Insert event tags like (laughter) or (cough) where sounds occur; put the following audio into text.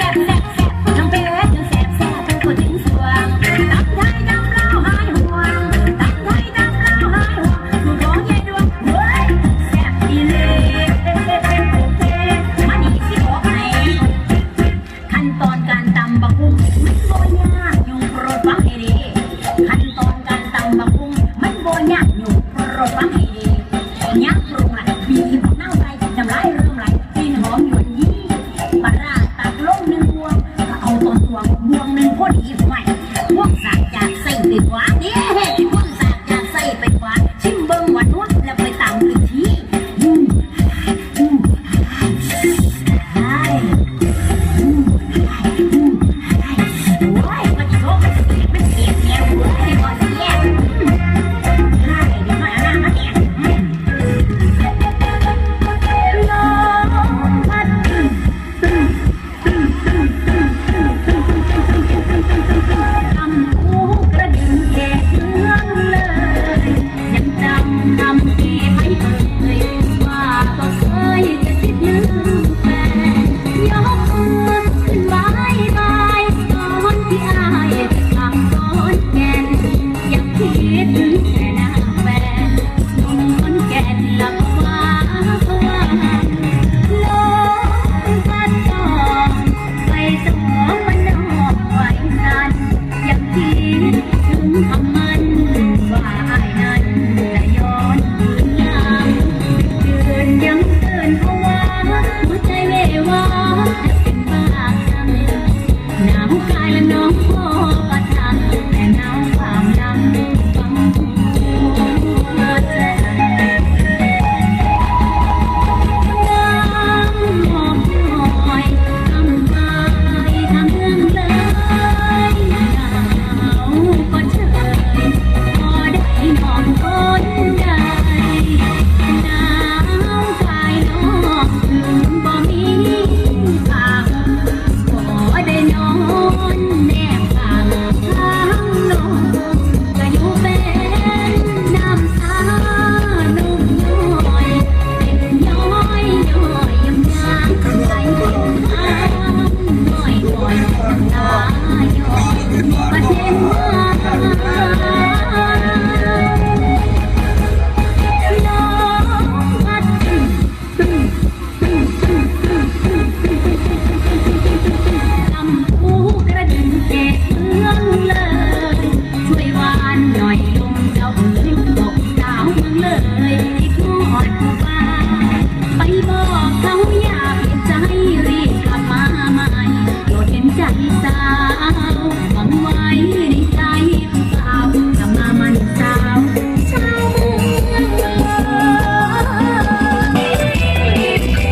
set, (laughs) set. ดีไปไหวพวกสัตว์จาสิ่งติดวางนี้ นายกประเทศไทย